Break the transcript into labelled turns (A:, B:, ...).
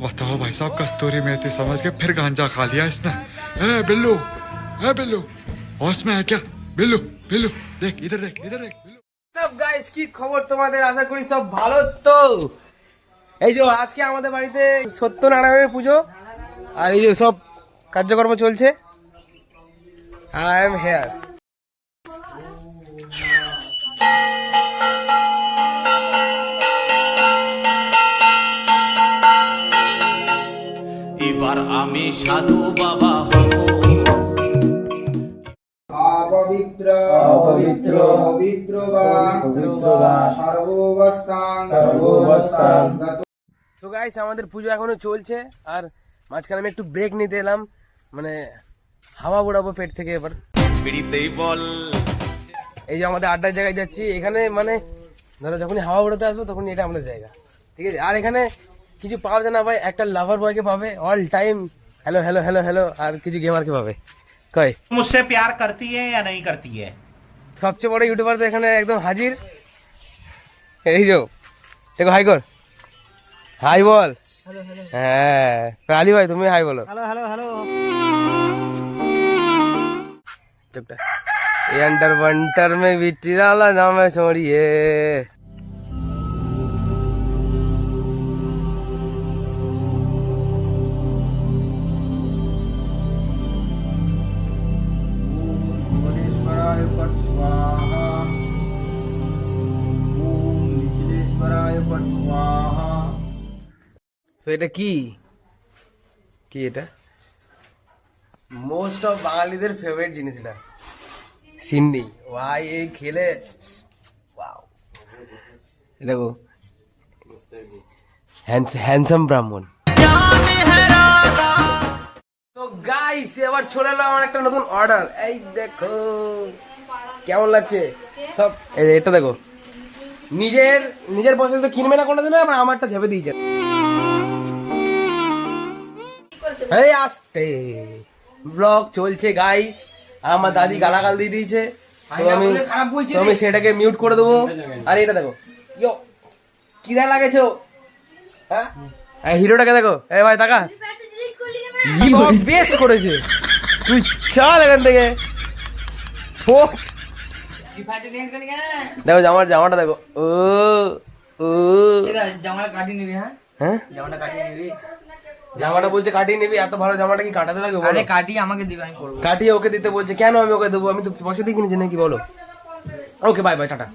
A: बताओ भाई साहब कस्तूरी मेथी समझ के फिर गांजा खा लिया इसने ए बिल्लू ए बिल्लू होश में है क्या बिल्लू बिल्लू देख इधर देख इधर देख बिल्लू
B: সব গাইস কি খবর তোমাদের আশা করি সব ভালো তো এই যে আজকে আমাদের বাড়িতে সত্যনারায়ণের পুজো আর এই যে সব কার্যকর্ম চলছে আর আই এম হেয়ার
C: আমি সাধু বাবা হব।
D: অপবিত্র অপবিত্র পবিত্র বা পবিত্র বা সর্ববস্থান সর্ববস্থান
B: তো গাইস আমাদের পুজো এখনও চলছে আর মাঝখানে আমি একটু ব্রেক নিতে এলাম। মানে হাওয়া উড়াবো পেট থেকে এবার।
C: পিড়িতেই বল।
B: এই যে আমাদের আড্ডার জায়গায় যাচ্ছি এখানে মানে ধরো যখনই হাওয়া উড়াতে আসব তখনই এটা আমাদের জায়গা। ঠিক আছে? আর এখানে কিছু পাওয়া যায় না ভাই একটা লাভার বয়কে পাবে all time hello hello hello hello আর কিছু গেমারকে পাবে কয়
E: मुझसे प्यार करती है या नहीं करती है
B: সবচেয়ে বড় ইউটিউবার তো এখানে একদম হাজির এই যে দেখো হাই কর হাই বল হ্যাঁ আলি ভাই তুমি হাই বলো হ্যালো হ্যালো হ্যালো চুপটা ये अंडर वंटर में बिट्टी डाला नाम है छोड़िए তো এটা কি? কি এটা? মোস্ট অফ বাঙালিদের ফেভারিট জিনিস এটা। সিন্নি ভাই এই খেলে? দেখো। হ্যান্ডসাম ব্রাহ্মণ। গাইস এবার চলে এলো আমার একটা নতুন অর্ডার এই দেখো কেমন লাগছে? সব এটা দেখো। নিজের নিজের পছন্দ তো কিনবে না করে দিলে আবার আমারটা ঝেপে দিয়েছে। এই আসতে। ব্লগ চলছে গাইস আমার দাদি গালাগাল দিয়ে দিয়েছে। তো আমি তো আমি সেটাকে মিউট করে দেবো। আর এটা দেখো। ইয়ো কি দেখ লাগেছো হ্যাঁ? এই হিরোটাকে দেখো। এ ভাই তাকা। বেশ করেছে। তুই চল এখান থেকে। দেখো জামার জামাটা দেখো। ও ও।
F: জামাটা কাটিয়ে নিবি হ্যাঁ?
B: হ্যাঁ?
F: জামাটা কাটিয়ে নিবি।
B: জামাটা বলছে কাটিয়ে নিবি এত ভালো জামাটা কি কাটাতে লাগবে
F: আরে কাটিয়ে আমাকে দিবি আমি করব।
B: কাটিয়ে ওকে দিতে বলছে কেন আমি ওকে দেবো? আমি তো পয়সা দিয়ে কিনেছি নাকি বলো? Okay bye bye tata.